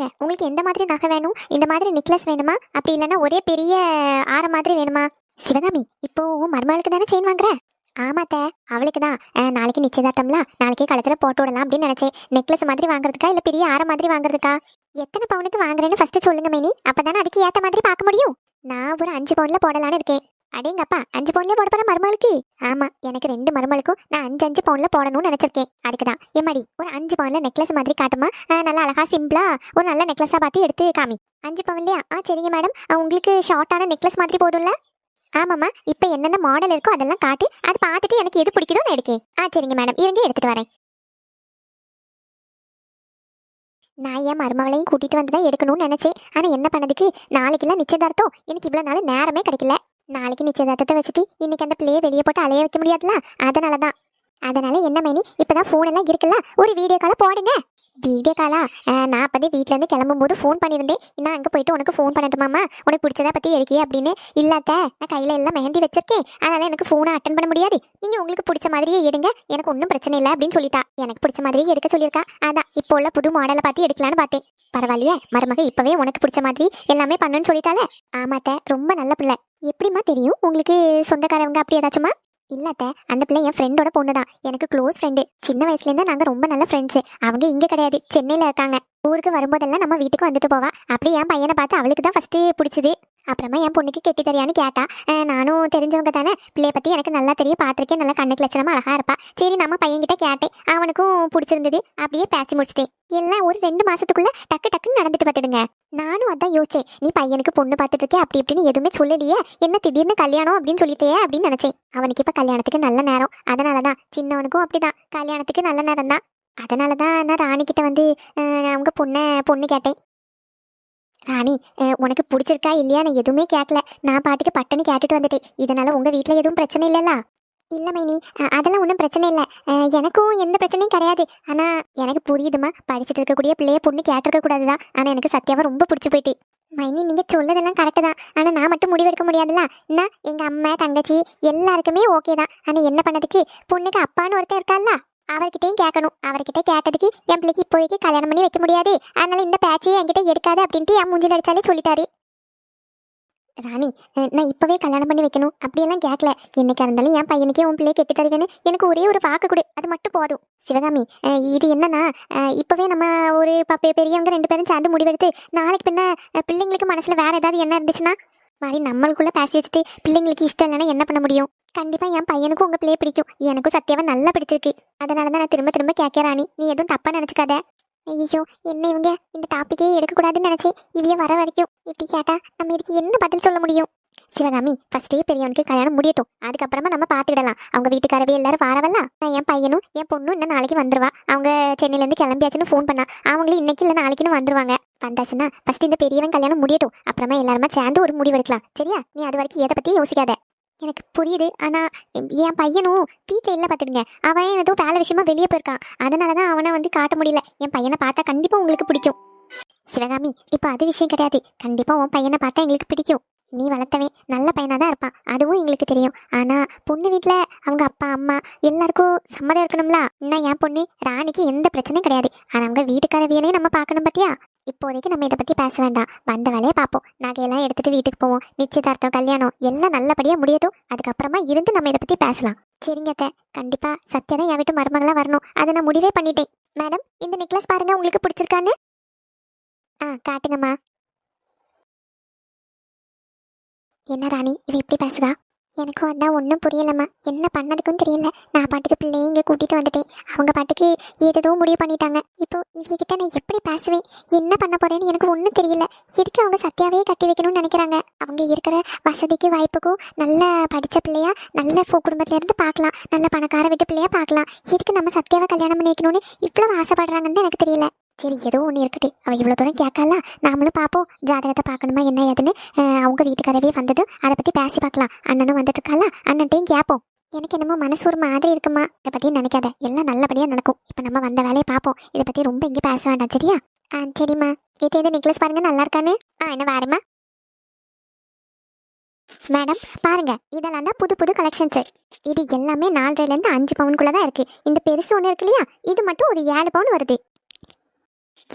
சொல்லுங்க. உங்களுக்கு எந்த மாதிரி நகை வேணும்? இந்த மாதிரி நெக்லஸ் வேணுமா? அப்படி இல்லைன்னா ஒரே பெரிய ஆற மாதிரி வேணுமா? சிவகாமி இப்போ மருமகளுக்கு தானே செயின் வாங்குற? ஆமாத்த அவளுக்கு தான். நாளைக்கு நிச்சயதார்த்தம்ல நாளைக்கே கழுத்துல போட்டு விடலாம் அப்படின்னு நினைச்சேன். நெக்லஸ் மாதிரி வாங்குறதுக்கா இல்ல பெரிய ஆற மாதிரி வாங்குறதுக்கா? எத்தனை பவுனுக்கு வாங்குறேன்னு ஃபர்ஸ்ட் சொல்லுங்க மேனி. அப்பதானே அதுக்கு ஏத்த மாதிரி பார்க்க முடியும். நான் ஒரு அஞ்சு பவுன்ல போடலான்னு இருக்கேன். அடேங்கப்பா அஞ்சு பவுன்ல போட போற மருமகளுக்கு? ஆமா எனக்கு ரெண்டு மருமகளுக்கும் நான் அஞ்சு அஞ்சு பவுன்ல போடணும்னு நினைச்சிருக்கேன். அதுக்கு தான். எம்மாடி ஒரு அஞ்சு பவுன்ல நெக்லஸ் மாதிரி காட்டுமா? நல்லா அழகா சிம்பிளா ஒரு நல்ல நெக்லஸா பார்த்து எடுத்து காமி. அஞ்சு பவுன்லயா? ஆ சரிங்க மேடம். உங்களுக்கு ஷார்ட்டான நெக்லஸ் மாதிரி போதும்ல? ஆமாம்மா இப்போ என்னென்ன மாடல் இருக்கோ அதெல்லாம் காட்டு அது பார்த்துட்டு எனக்கு எது பிடிக்குதோ நான் எடுக்கேன் ஆ சரிங்க மேடம். இருங்க எடுத்துட்டு வரேன். நான் என் மருமகளையும் கூட்டிட்டு வந்து தான் எடுக்கணும்னு நினைச்சேன். ஆனா என்ன பண்ணதுக்கு? நாளைக்கெல்லாம் நிச்சயதார்த்தம். எனக்கு இவ்வளவு நாள் நேரமே கிடைக்கல. நாளைக்கு நிச்சயதார்த்தத்தை வச்சுட்டு இன்னைக்கு அந்த பிள்ளையை வெளியே போட்டு அலைய வைக்க முடியாதுல அதனால தான் அதனால என்ன மேனி இப்போதான் ஃபோன் எல்லாம் இருக்குல்ல? ஒரு வீடியோ காலை போடுங்க. வீடியோ காலா நான் அப்பதே வீட்ல இருந்து கிளம்பும்போது ஃபோன் பண்ணியிருந்தேன். நான் அங்க போயிட்டு உனக்கு ஃபோன் பண்ணட்டுமாமா உனக்கு பிடிச்சதை பத்தி எடுக்கியே அப்படின்னு. இல்லாத நான் கையில எல்லாம் மெஹந்தி வச்சிருக்கேன். அதனால எனக்கு ஃபோனை அட்டன் பண்ண முடியாது. நீங்க உங்களுக்கு பிடிச்ச மாதிரியே எடுங்க. எனக்கு ஒன்றும் பிரச்சனை இல்லை அப்படின்னு சொல்லிட்டா. எனக்கு பிடிச்ச மாதிரியே எடுக்க சொல்லியிருக்கா. அதான் இப்போ உள்ள புது மாடலை பார்த்து எடுக்கலான்னு பார்த்தேன். பரவாயில்லையே மருமக இப்போவே உனக்கு பிடிச்ச மாதிரி எல்லாமே பண்ணுன்னு சொல்லிட்டாலே ஆமாத்த ரொம்ப நல்ல பிள்ளை. எப்படிம்மா தெரியும்? உங்களுக்கு சொந்தக்காரவங்க அப்படி ஏதாச்சுமா? இல்லாத்த அந்த பிள்ளை என் ஃப்ரெண்டோட பொண்ணு தான் எனக்கு க்ளோஸ் ஃப்ரெண்டு சின்ன வயசுலேருந்து நாங்கள் ரொம்ப நல்ல ஃப்ரெண்ட்ஸு அவங்க இங்கே கிடையாது. சென்னையில் இருக்காங்க. ஊருக்கு வரும்போதெல்லாம் நம்ம வீட்டுக்கு வந்துட்டு போவா. அப்படி என் பையனை பார்த்து அவளுக்கு தான் ஃபஸ்ட்டு பிடிச்சது. அப்புறமா என் பொண்ணுக்கு கெட்டி தரியான்னு கேட்டா நானும் தெரிஞ்சவங்க தானே? பிள்ளைய பற்றி எனக்கு நல்லா தெரியும் பார்த்துருக்கேன். நல்லா கண்ணுக்கு லட்சணமாக அழகாக இருப்பா. சரி நம்ம பையன்கிட்ட கேட்டேன். அவனுக்கும் பிடிச்சிருந்தது. அப்படியே பேசி முடிச்சிட்டேன். எல்லாம் ஒரு ரெண்டு மாதத்துக்குள்ளே டக்கு டக்குன்னு நடந்துட்டு பார்த்துடுங்க. நானும் அதான் யோசிச்சேன். நீ பையனுக்கு பொண்ணு பார்த்துட்டு இருக்கே அப்படி இப்படின்னு எதுவுமே சொல்லலையே. என்ன திடீர்னு கல்யாணம் அப்படின்னு சொல்லிட்டே அப்படின்னு நினைச்சேன். அவனுக்கு இப்ப கல்யாணத்துக்கு நல்ல நேரம். அதனாலதான் சின்னவனுக்கும் அப்படிதான். கல்யாணத்துக்கு நல்ல நேரம் தான் அதனாலதான் நான் ராணி கிட்ட வந்து அவங்க பொண்ணை பொண்ணு கேட்டேன். ராணி உனக்கு பிடிச்சிருக்கா இல்லையா நான் எதுவுமே கேட்கல. நான் பாட்டுக்கு பட்டுன்னு கேட்டுட்டு வந்துட்டேன். இதனால உங்க வீட்டில் எதுவும் பிரச்சனை இல்லைல்ல? இல்ல மைனி அஹ், அதெல்லாம் ஒன்றும் பிரச்சனை இல்லை. எனக்கும் எந்த பிரச்சனையும் கிடையாது. ஆனா எனக்கு புரியுதுமா படிச்சுட்டு இருக்கக்கூடிய பிள்ளைய பொண்ணு கேட்டிருக்க கூடாதுதான். ஆனா எனக்கு சத்யாவை ரொம்ப பிடிச்சி போயிட்டு. மைனி நீங்க சொல்லதெல்லாம் கரெக்டு தான். ஆனா நான் மட்டும் முடிவெடுக்க முடியாதுல்ல? என்ன எங்க அம்மா தங்கச்சி எல்லாருக்குமே ஓகே தான். ஆனா என்ன பண்ணதுக்கு? பொண்ணுக்கு அப்பான்னு ஒருத்தன் இருக்கால்ல அவர்கிட்டயும் கேட்கணும். அவர்கிட்ட கேட்டதுக்கு என் பிள்ளைக்கு இப்போதைக்கு கல்யாணம் பண்ணி வைக்க முடியாது. அதனால இந்த பேச்சையே என்கிட்ட எடுக்காது அப்படின்ட்டு என் மூஞ்சில் அடிச்சாலே சொல்லிட்டாரு. ராணி நான் இப்பவே கல்யாணம் பண்ணி வைக்கணும். அப்படியெல்லாம் கேட்கல என்னைக்கா இருந்தாலும் என் பையனுக்கே உன் பிள்ளைய கெட்டி தருவேன்னு எனக்கு ஒரே ஒரு வாக்கு கொடு. அது மட்டும் போதும். சிவகாமி இது என்னன்னா அஹ், இப்பவே நம்ம ஒரு பப்ப பெரியவங்க ரெண்டு பேரும் சேர்ந்து முடிவெடுத்து நாளைக்கு பின்ன பிள்ளைங்களுக்கு மனசுல வேற ஏதாவது என்ன இருந்துச்சுன்னா மாதிரி நம்மளுக்குள்ள பேசி வச்சுட்டு பிள்ளைங்களுக்கு இஷ்டம் இல்லைன்னா என்ன பண்ண முடியும்? கண்டிப்பா என் பையனுக்கும் உங்க பிள்ளையை பிடிக்கும். எனக்கும் சத்தியாவை நல்லா பிடிச்சிருக்கு. அதனால தான் நான் திரும்ப திரும்ப கேட்க ராணி. நீ எதுவும் தப்பா நினைச்சுக்காத. ஐயோ என்ன இவங்க? இந்த டாப்பிக்கே எடுக்கக்கூடாதுன்னு நினச்சி இவைய வர வரைக்கும். இப்படி கேட்டா நம்ம இதுக்கு என்ன பதில் சொல்ல முடியும்? சிவகாமி ஃபஸ்ட்டே பெரியவனுக்கு கல்யாணம் முடியட்டும். அதுக்கப்புறமா நம்ம பார்த்துக்கிடலாம். அவங்க வீட்டுக்காரவே எல்லாரும் வாரவல்ல? நான் என் பையனும் என் பொண்ணும் இன்னும் நாளைக்கு வந்துருவா. அவங்க சென்னையில இருந்து கிளம்பியாச்சுன்னு ஃபோன் பண்ணா. அவங்களும் இன்னைக்கு இல்லை நாளைக்குன்னு வந்துருவாங்க. வந்தாச்சுன்னா ஃபஸ்ட்டு இந்த பெரியவன் கல்யாணம் முடியட்டும். அப்புறமா எல்லாருமே சேர்ந்து ஒரு முடிவு எடுக்கலாம். சரியா? நீ அது வரைக்கும் எதை பத்தி யோசிக்காத. எனக்கு புரியுது. ஆனா என் பையனும் வீட்டில் இல்லை பார்த்துடுங்க அவன் ஏதோ வேலை விஷயமா வெளியே போயிருக்கான். அதனால தான் அவனை வந்து காட்ட முடியல. என் பையனை பார்த்தா கண்டிப்பா உங்களுக்கு பிடிக்கும். சிவகாமி இப்போ அது விஷயம் கிடையாது. கண்டிப்பா உன் பையனை பார்த்தா எங்களுக்கு பிடிக்கும். நீ வளர்த்தவன் நல்ல பையனாக தான் இருப்பான். அதுவும் எங்களுக்கு தெரியும். ஆனா பொண்ணு வீட்டில் அவங்க அப்பா அம்மா எல்லாருக்கும் சம்மதம் இருக்கணும்ல? இன்னும் என் பொண்ணு? ராணிக்கு எந்த பிரச்சனையும் கிடையாது. ஆனா அவங்க வீட்டுக்காரவியலையும் நம்ம பார்க்கணும் பார்த்தியா இப்போதைக்கு நம்ம இதை பத்தி பேச வேண்டாம். வந்த வேலையை பார்ப்போம். நகையெல்லாம் எடுத்துட்டு வீட்டுக்கு போவோம். நிச்சயதார்த்தம் கல்யாணம் எல்லாம் நல்லபடியா முடியட்டும். அதுக்கப்புறமா இருந்து நம்ம இதை பத்தி பேசலாம். சரிங்க அத்தை. கண்டிப்பா சத்யா தான் என் வீட்டு மருமகளாக வரணும். அதை நான் முடிவே பண்ணிட்டேன். மேடம் இந்த நெக்லஸ் பாருங்க. உங்களுக்கு பிடிச்சிருக்கான்னு? ஆ காட்டுங்கம்மா. என்ன ராணி இவ இப்படி பேசுதா? எனக்கும் அதான் ஒன்றும் புரியலம்மா. என்ன பண்ணதுக்கும் தெரியல. நான் பாட்டுக்கு பிள்ளையை இங்கே கூட்டிகிட்டு வந்துட்டேன். அவங்க பாட்டுக்கு ஏதேதோ முடிவு பண்ணிட்டாங்க. இப்போ இவகிட்ட நான் எப்படி பேசுவேன்? என்ன பண்ண போறேன்னு எனக்கு ஒன்றும் தெரியல. எதுக்கு அவங்க சத்யாவே கட்டி வைக்கணும்னு நினைக்கிறாங்க? அவங்க இருக்கிற வசதிக்கு வாய்ப்புக்கும் நல்ல படித்த பிள்ளையா நல்ல குடும்பத்துலேருந்து பார்க்கலாம். நல்ல பணக்கார வீட்டு பிள்ளையா பார்க்கலாம். எதுக்கு நம்ம சத்யாவை கல்யாணம் பண்ணி வைக்கணும்னு இவ்வளோ ஆசைப்படுறாங்கன்னு எனக்கு தெரியல. சரி ஏதோ ஒன்று இருக்கட்டு. அவள் இவ்வளோ தூரம் கேட்கல நாமளும் பார்ப்போம் ஜாதகத்தை பார்க்கணுமா என்ன ஏதுன்னு. அவங்க வீட்டுக்காரவே வந்தது அதை பற்றி பேசி பார்க்கலாம். அண்ணனும் வந்துட்டு இருக்கால அண்ணன்ட்டையும் கேட்போம். எனக்கு என்னமோ மனசு ஒரு மாதிரி இருக்குமா? இதை பற்றி நினைக்காத. எல்லாம் நல்லபடியாக நடக்கும். இப்போ நம்ம வந்த வேலையை பார்ப்போம் இதை பற்றி ரொம்ப இங்கே பேச வேண்டாம் சரியா? ஆ சரிம்மா. இது எது நெக்லஸ் பாருங்க நல்லா இருக்கானு ஆ என்ன வேறுமா மேடம் பாருங்க. இதெல்லாம் தான் புது புது கலெக்ஷன்ஸ் இது எல்லாமே நாலரைலேருந்து அஞ்சு பவுனுக்குள்ளே தான் இருக்கு. இந்த பெருசு ஒன்று இருக்கு இல்லையா? இது மட்டும் ஒரு ஏழு பவுன் வருது.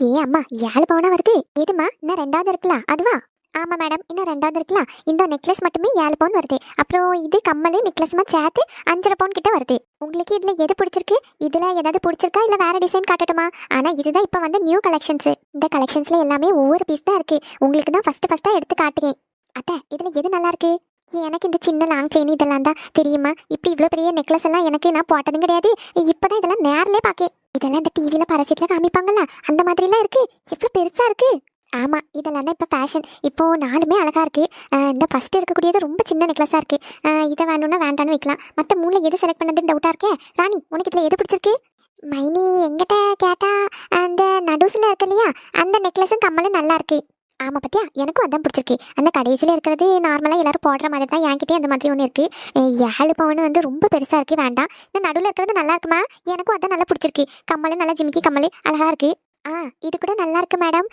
ஏ அம்மா ஏழு பவுனா வருது. எதுமா இன்னும் ரெண்டாவது இருக்கலாம் அதுவா? ஆமா மேடம் இன்னும் ரெண்டாவது இருக்கலாம் இந்த நெக்லஸ் மட்டுமே ஏழு பவுன் வருது. அப்புறம் இது கம்மல் நெக்லஸ்மா சேர்த்து அஞ்சரை பவுன் கிட்ட வருது. உங்களுக்கு இதில் எது பிடிச்சிருக்கு? இதில் ஏதாவது பிடிச்சிருக்கா? இல்லை வேற டிசைன் காட்டட்டுமா? ஆனால் இதுதான் இப்போ வந்து நியூ கலெக்ஷன்ஸு இந்த கலெக்ஷன்ஸ்ல எல்லாமே ஒவ்வொரு பீஸ் தான் இருக்கு. உங்களுக்கு தான் ஃபர்ஸ்ட் ஃபஸ்ட்டாக எடுத்து காட்டுறேன். அத்தை இதுல எது நல்லா இருக்கு? எனக்கு இந்த சின்ன லாங் செயின் இதெல்லாம் தான் தெரியுமா? இப்படி இவ்வளோ பெரிய நெக்லஸ் எல்லாம் எனக்கு நான் போட்டதும் கிடையாது. இப்போதான் இதெல்லாம் நேர்லேயே பார்க்கேன் இதெல்லாம் இந்த டிவியில் பரசியத்தில் காமிப்பாங்கல்ல? அந்த மாதிரிலாம் இருக்கு. எவ்வளோ பெருசா இருக்கு. ஆமா இதெல்லாம் தான் இப்போ ஃபேஷன் இப்போ நாலுமே அழகா இருக்கு. இந்த ஃபர்ஸ்ட் இருக்கக்கூடியது ரொம்ப சின்ன நெக்லஸா இருக்கு. இதை வேணும்னா வேண்டான்னு வைக்கலாம். மற்ற மூணில் எது செலக்ட் பண்ணதுன்னு டவுட்டாக இருக்கே? ராணி உனக்கு இதில் எது பிடிச்சிருக்கு? மைனி எங்கிட்ட கேட்டா அந்த நடுசுல இருக்கு இல்லையா அந்த நெக்லஸும் கம்மலும் நல்லாருக்கு ஆமா பத்தியா? எனக்கும் அதான் பிடிச்சிருக்கு. அந்த கடைசியில் இருக்கிறது நார்மலாக எல்லாரும் போடுற மாதிரி தான் என்கிட்டயே அந்த மாதிரி ஒன்று இருக்கு. ஏழு பவுன் வந்து ரொம்ப பெருசா இருக்கு. வேண்டாம். இந்த நடுவில் இருக்கிறது நல்லா இருக்குமா? எனக்கும் அதான் நல்லா பிடிச்சிருக்கு. கம்மல் நல்லா ஜிமிக்கி கம்மல் அழகா இருக்கு. ஆ இது கூட நல்லா இருக்கு மேடம்.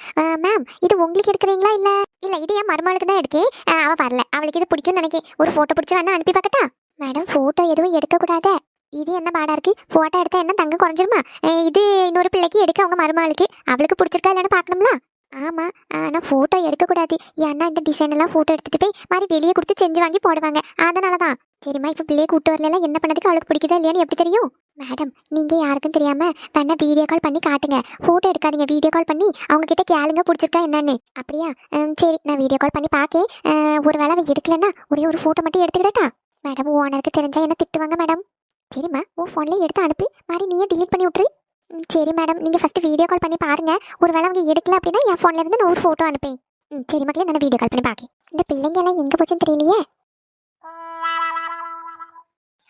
மேம் இது உங்களுக்கு எடுக்கிறீங்களா இல்ல? இல்ல இது என் மருமகளுக்கு தான் எடுக்கேன் அவள் வரல. அவளுக்கு இது பிடிக்கும்னு நினைக்கேன். ஒரு ஃபோட்டோ பிடிச்சி வேணா அனுப்பி பார்க்கட்டா? மேடம் ஃபோட்டோ எதுவும் எடுக்கக்கூடாது. இது என்ன பாடா இருக்கு? ஃபோட்டோ எடுத்தா என்ன தங்க குறைஞ்சிருமா? இது இன்னொரு பிள்ளைக்கு எடுக்க அவங்க மருமகளுக்கு. அவளுக்கு பிடிச்சிருக்கா இல்லைன்னு பார்க்கணும்ல? ஆமா ஆனால் ஃபோட்டோ எடுக்கக்கூடாது ஏன்னா இந்த டிசைன் எல்லாம் ஃபோட்டோ எடுத்துகிட்டு போய் மாதிரி வெளியே கொடுத்து செஞ்சு வாங்கி போடுவாங்க. அதனால தான் சரிம்மா இப்போ பிள்ளையை கூட்டு வரலாம் என்ன பண்ணதுக்கு அவளுக்கு பிடிக்குதா இல்லையான்னு எப்படி தெரியும்? மேடம் நீங்கள் யாருக்கும் தெரியாம பண்ண வீடியோ கால் பண்ணி காட்டுங்க. ஃபோட்டோ எடுக்காதீங்க வீடியோ கால் பண்ணி அவங்க கிட்ட கேளுங்க பிடிச்சிருக்கா என்னன்னு. அப்படியா? சரி நான் வீடியோ கால் பண்ணி பார்க்கேன் ஒரு வேளை அவன் எடுக்கலன்னா ஒரே ஒரு ஃபோட்டோ மட்டும் எடுத்துக்கிட்டா மேடம் ஓனருக்கு தெரிஞ்சா என்ன திட்டுவாங்க மேடம்? சரிம்மா உன் ஃபோன்லேயே எடுத்து அனுப்பி. மாதிரி நீயே டிலீட் பண்ணி விட்ரு சரி மேடம் நீங்கள் ஃபஸ்ட்டு வீடியோ கால் பண்ணி பாருங்கள் ஒரு வேளை அவங்க எடுக்கல அப்படின்னா என் ஃபோன்லேருந்து நான் ஒரு ஃபோட்டோ அனுப்பேன். ம், சரி மக்களே நான் வீடியோ கால் பண்ணி பார்க்கேன் இந்த பிள்ளைங்க எல்லாம் எங்கே போச்சுன்னு தெரியலையே?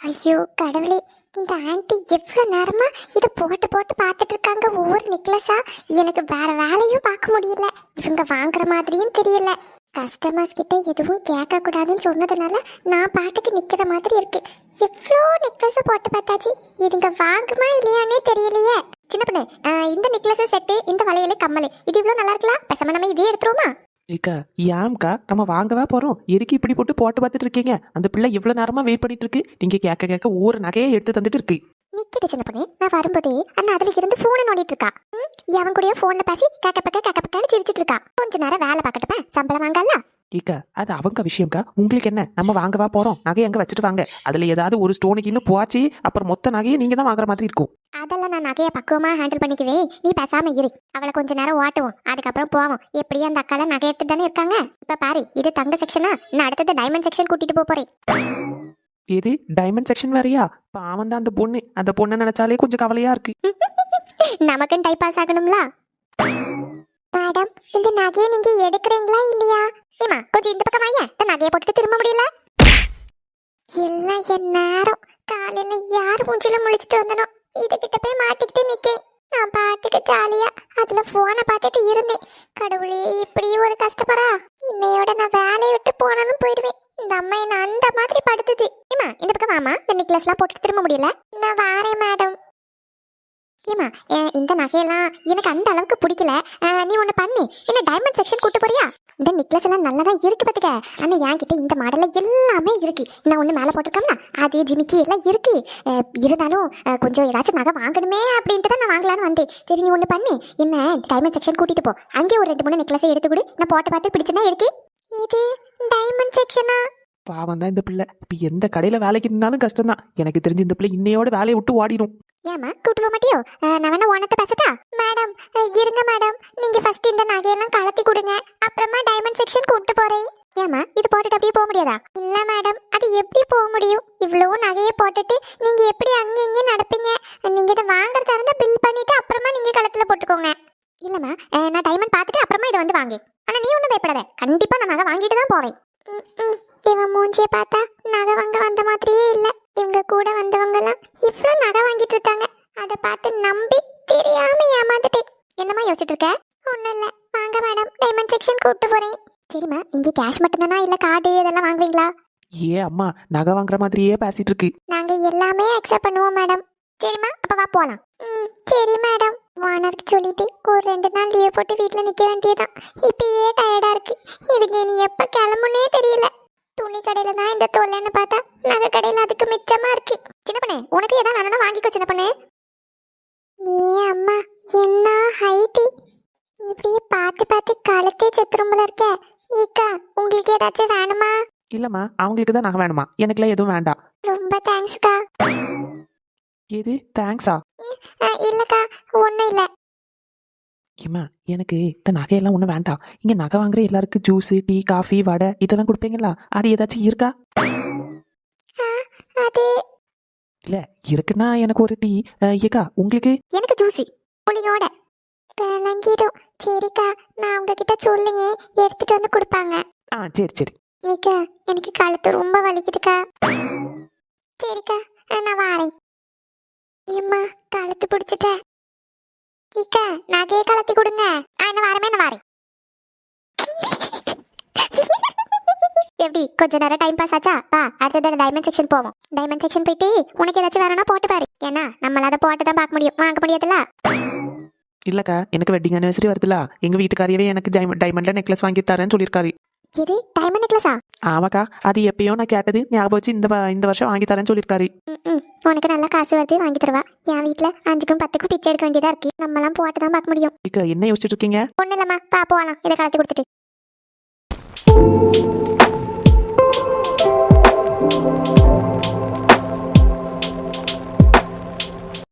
ஐயோ கடவுளே. இந்த ஆண்டி எவ்வளோ நேரமா இதை போட்டு போட்டு பார்த்துட்டு இருக்காங்க ஒவ்வொரு நெக்லஸா? எனக்கு வேற வேலையும் பார்க்க முடியல. இவங்க வாங்குற மாதிரியும் தெரியல. கஸ்டமர்ஸ் கிட்ட எதுவும் கேட்க கூடாதுன்னு சொன்னதுனால நான் பாட்டுக்கு நிக்கிற மாதிரி இருக்கு. எவ்வளோ நெக்லஸ் போட்டு பார்த்தாச்சு? இதுங்க வாங்குமா இல்லையானே தெரியலையே. சின்ன பண்ணு இந்த நெக்லஸ் செட்டு இந்த வளையல் கம்மல் இது இவ்வளோ நல்லா இருக்கலாம் பேசாம நம்ம இதே எடுத்துருவோமா? ஏக்கா ஏம்க்கா நம்ம வாங்கவா போறோம்? எதுக்கு இப்படி போட்டு போட்டு பார்த்துட்டு இருக்கீங்க? அந்த பிள்ளை எவ்வளவு நேரமா வெயிட் பண்ணிட்டு இருக்கு. நீங்க கேட்க கேட்க ஒவ்வொரு நகையை எடுத்து தந்துட்டு இருக்கு. நிக்கிட்டு சின்ன பொண்ணு. நான் வரும்போது அண்ணா அதுல இருந்து போனை நோண்டிட்டு இருக்கா. எவன் கூடயோ போன்ல பேசி கேக்க பக்க கேக்க பக்கன்னு சிரிச்சிட்டு இருக்கா. கொஞ்ச நேரம் வேலை பார்க்கட்டுப்ப சம்பளம் வாங்கல? ஏக்கா அது அவங்க விஷயம்க்கா. உங்களுக்கு என்ன? நம்ம வாங்கவா போறோம். நகை அங்க வச்சுட்டு வாங்க? அதுல ஏதாவது ஒரு ஸ்டோனுக்கு இன்னும் போச்சு அப்புறம் மொத்த நகையை நீங்க தான் வாங்குற மாதிரி இருக்கும். அதெல்லாம் நான் நகைய பக்குவமா ஹேண்டில் பண்ணிக்குவே. நீ பேசாம இரு. அவளை கொஞ்ச நேரம் ஓட்டுவோம். அதுக்கப்புறம் போவோம். எப்படியும் அந்த அக்கால நகை எடுத்து தானே இருக்காங்க? இப்ப பாரு இது தங்க செக்ஷனா நான் அடுத்தது டைமண்ட் செக்ஷன் கூட்டிட்டு போப் போறேன். எது டைமண்ட் செக்ஷன் வேறயா? பாவம் தான் அந்த பொண்ணு. அந்த பொண்ணை நினைச்சாலே கொஞ்சம் கவலையா இருக்கு. நமக்கும் டைப் பாஸ் ஆகணும்ல? மேடம் இந்த நகையை நீங்க எடுக்கிறீங்களா இல்லையா? ஏமா கொஞ்சம் இந்த பக்கம் வாங்க. இந்த நகையை போட்டுட்டு திரும்ப முடியல? எல்லாம் என் நேரம். காலையில யார் மூஞ்சில முழிச்சிட்டு வந்தனோ? இதுகிட்ட போய் மாட்டிக்கிட்டு நிக்கேன். நான் பாட்டுக்கு ஜாலியா அதுல போனை பார்த்துட்டு இருந்தேன். கடவுளே இப்படி ஒரு கஷ்டப்படா? இன்னையோட நான் வேலையை விட்டு போனாலும் போயிடுவேன். இந்த அம்மா என்ன அந்த மாதிரி படுத்துது. ஏமா இந்த பக்கம் வாமா இந்த நெக்லஸ்லாம் போட்டுட்டு திரும்ப முடியல? நான் வாரேன் மேடம். ஏமா இந்த நகையெல்லாம் எனக்கு அந்த அளவுக்கு பிடிக்கல. நீ ஒன்று பண்ணு. என்ன டைமண்ட் செக்ஷன் கூட்டு போறியா? இந்த நெக்லஸ் எல்லாம் நல்லா தான் இருக்கு பார்த்துக்க ஆனால் என்கிட்ட இந்த மாடல்ல எல்லாமே இருக்கு. நான் ஒன்று மேலே போட்டிருக்கோம்ல அது ஜிமிக்கி எல்லாம் இருக்கு. அஹ், இருந்தாலும் கொஞ்சம் ஏதாச்சும் நகை வாங்கணுமே அப்படின்ட்டு தான் நான் வாங்கலான்னு வந்தேன். சரி நீ ஒன்று பண்ணு. என்ன டைமண்ட் செக்ஷன் கூட்டிட்டு போ. அங்கேயே ஒரு ரெண்டு மூணு நெக்லஸை எடுத்து கொடு. நான் போட்ட பார்த்து பிடிச்சுன்னா எடுக்கி. இது டைமண்ட் செக்ஷனா பாவம் தான் இந்த பிள்ளை. இப்போ எந்த கடையில வேலைக்கு இருந்தாலும் கஷ்டம் தான் எனக்கு தெரிஞ்சு இந்த பிள்ளை இன்னையோட வேலையை விட்டு ஓடிடும் ஏமா கூட்டு போக மாட்டியோ நான் வேணா உனட்ட பேசட்டா? மேடம் இருங்க மேடம். நீங்க ஃபர்ஸ்ட் இந்த நகையெல்லாம் கலத்தி கொடுங்க. அப்புறமா டைமண்ட் செக்ஷன் கூட்டு போறேன். ஏமா இது போட்டுட்டு அப்படியே போக முடியாதா? இல்ல மேடம் அது எப்படி போக முடியும்? இவ்வளோ நகையை போட்டுட்டு நீங்க எப்படி அங்கே இங்கே நடப்பீங்க? நீங்க இதை வாங்குறதா இருந்தா பில் பண்ணிட்டு அப்புறமா நீங்க கழுத்துல போட்டுக்கோங்க. இல்லம்மா நான் டைமண்ட் பார்த்துட்டு அப்புறமா இதை வந்து வாங்கி ஆனா நீ ஒன்றும் பயப்படாத. கண்டிப்பா நான் நகை வாங்கிட்டு தான் போவேன். ம், ம். இவன் மூஞ்சியை பார்த்தா நகை வாங்க வந்த மாதிரியே இல்ல. இவங்க கூட வந்தவங்க எல்லாம் இவ்வளவு நகை வாங்கிட்டு இருக்காங்க. அதை பார்த்து நம்பி தெரியாம ஏமாந்துட்டேன். என்னம்மா யோசிச்சுட்டு இருக்க? ஒண்ணும் இல்ல. வாங்க மேடம் டைமண்ட் செக்ஷன் கூப்பிட்டு போறேன். சரிம்மா இங்க கேஷ் மட்டும்தானா இல்ல கார்டு இதெல்லாம் வாங்குவீங்களா? ஏ அம்மா நகை வாங்குற மாதிரியே பேசிட்டு இருக்கு. நாங்க எல்லாமே அக்செப்ட் பண்ணுவோம் மேடம் சரிம்மா அப்ப வா போலாம். ம் சரி மேடம் வானருக்கு சொல்லிட்டு ஒரு ரெண்டு நாள் லீவ் போட்டு வீட்ல நிக்க வேண்டியதான் இப்பயே டயர்டா இருக்கு. இதுக்கு இனி எப்ப கிளம்புனே தெரியல. துணி கடையில தான் இந்த தொல்லைன்னு பார்த்தா நகை கடையில அதுக்கு மிச்சமா இருக்கு. சின்ன பண்ணே உனக்கு எதாவது வேணும்னா வாங்கிக்கோ சின்ன பண்ணே. ஏ அம்மா என்ன ஹைட்டு? இப்படியே பார்த்து பார்த்து கழுத்தே செத்துரும்பல இருக்க. ஏக்கா உங்களுக்கு ஏதாச்சும் வேணுமா? இல்லம்மா அவங்களுக்கு தான் நகை வேணுமா? எனக்குலாம் எதுவும் வேண்டாம். ரொம்ப தேங்க்ஸ்க்கா எது தேங்க்ஸா இல்லக்கா ஒன்றும் இல்லை. ஏம்மா எனக்கு இந்த நகையெல்லாம் ஒன்றும் வேண்டாம். இங்கே நகை வாங்குற எல்லாருக்கும் ஜூஸு டீ காஃபி வடை இதெல்லாம் கொடுப்பீங்களா? அது ஏதாச்சும் இருக்கா? அது இல்லை இருக்குன்னா எனக்கு ஒரு டீ ஏக்கா உங்களுக்கு? எனக்கு ஜூசி புளியோட. விளங்கிடும் சரிக்கா நான் உங்ககிட்ட சொல்லுங்க எடுத்துட்டு வந்து கொடுப்பாங்க. ஆ சரி சரி. ஏக்கா எனக்கு கழுத்து ரொம்ப வலிக்குதுக்கா. சரிக்கா நான் வாரேன். ஏம்மா கழுத்து பிடிச்சிட்டேன். கலத்தி கொடுங்க ஆ நான் வாரமே நான் வாரேன் எப்படி கொஞ்ச நேரம் டைம் பாஸ் ஆச்சா வா அடுத்தது டைமண்ட் செக்ஷன் போவோம் டைமண்ட் செக்ஷன் போயிட்டு உனக்கு ஏதாச்சும் வேணும்னா போட்டு பாரு ஏன்னா நம்மளால அதை போட்டு தான் பார்க்க முடியும் வாங்க முடியாதுல்ல இல்லைக்கா எனக்கு வெட்டிங் அனிவர்சரி வருதுல எங்கள் வீட்டுக்காரியவே எனக்கு டைமண்ட் டைமண்டில் நெக்லஸ் வாங்கி தரேன்னு சொல்லியிருக்காரு இது டைமண்ட் நெக்லஸா ஆமாக்கா அது எப்பயோ நான் கேட்டது ஞாபகம் வச்சு இந்த இந்த வருஷம் வாங்கி தரேன்னு சொல்லியிருக்காரு உனக்கு நல்லா காசு வருது வாங்கி தருவா. என் வீட்டில் அஞ்சுக்கும் பத்துக்கும் பிச்சை எடுக்க வேண்டியதா இருக்கு. நம்மலாம் போட்டு தான் பார்க்க முடியும். என்ன யோசிச்சுட்டு இருக்கீங்க? ஒன்றும் இல்லைம்மா பா போகலாம் இதை கலத்தி கொடுத்துட்டு.